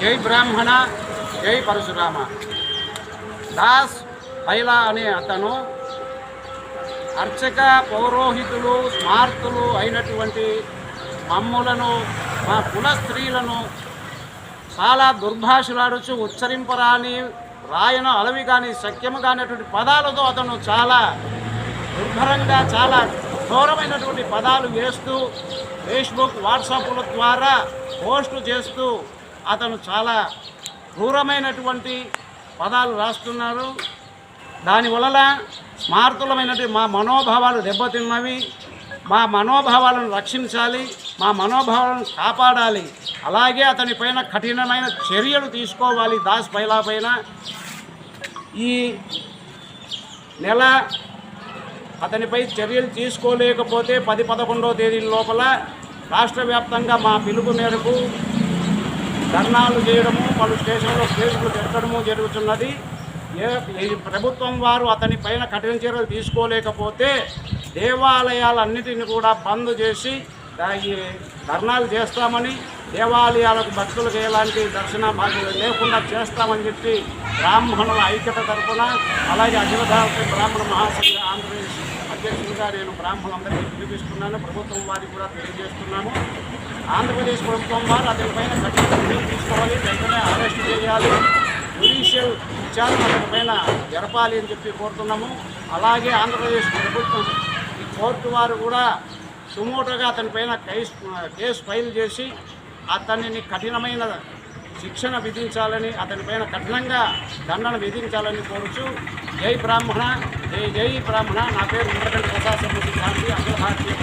జై బ్రాహ్మణ జై పరశురామ. దాస్ పైలా అనే అతను అర్చక పౌరోహితులు స్మార్తులు అయినటువంటి మమ్ములను మా కుల స్త్రీలను చాలా దుర్భాషలాడుచు ఉచ్చరింపరాని రాయన అలవి కానీ సఖ్యము కానిటువంటి పదాలతో అతను చాలా దుర్భరంగా చాలా ఘోరమైనటువంటి పదాలు వేస్తూ ఫేస్బుక్ వాట్సాప్ల ద్వారా పోస్టు చేస్తూ అతను చాలా క్రూరమైనటువంటి పదాలు రాస్తున్నారు. దానివలన స్మార్తులమైనటువంటి మా మనోభావాలు దెబ్బతిన్నవి. మా మనోభావాలను రక్షించాలి. మా మనోభావాలను కాపాడాలి. అలాగే అతని పైన కఠినమైన చర్యలు తీసుకోవాలి దాస్ పైలా పైన. ఈ నెల అతనిపై చర్యలు తీసుకోలేకపోతే పది పదకొండవ తేదీ లోపల రాష్ట్ర వ్యాప్తంగా మా పిలుపు మేరకు ధర్నాలు చేయడము పలు స్టేషన్లో కేసులు పెట్టడము జరుగుతున్నది. ఏ ఈ ప్రభుత్వం వారు అతని పైన కఠిన చర్యలు తీసుకోలేకపోతే దేవాలయాలన్నిటిని కూడా బంద్ చేసి ఈ ధర్నాలు చేస్తామని దేవాలయాలకు భక్తులకు ఎలాంటి దర్శన భాగ్యం లేకుండా చేస్తామని చెప్పి బ్రాహ్మణుల ఐక్యత తరఫున అలాగే అఖిల భారత బ్రాహ్మణ మహాసంఘ ఆంధ్రప్రదేశ్ అధ్యక్షుడిగా నేను బ్రాహ్మణులందరికీ పిలిపిస్తున్నాను ప్రభుత్వం వారికి కూడా తెలియజేస్తున్నాను. ఆంధ్రప్రదేశ్ ప్రభుత్వం వారు అతనిపైన కఠిన చర్యలు తీసుకోవాలి. వెంటనే అరెస్ట్ చేయాలి. జ్యుడిషియల్ విచారణ అతనిపైన జరపాలి అని చెప్పి కోరుతున్నాము. అలాగే ఆంధ్రప్రదేశ్ ప్రభుత్వం ఈ కోర్టు వారు కూడా సుమోటోగా అతనిపైన కేసు కేసు ఫైల్ చేసి అతనిని కఠినమైన శిక్షణ విధించాలని అతనిపైన కఠినంగా దండన విధించాలని కోరుచు జై బ్రాహ్మణ. జై జై బ్రాహ్మణ నా పేరు ఇంద్రగంట ప్రసాద్ సమృద్ధి గాంధీ అఖిల భారతీయ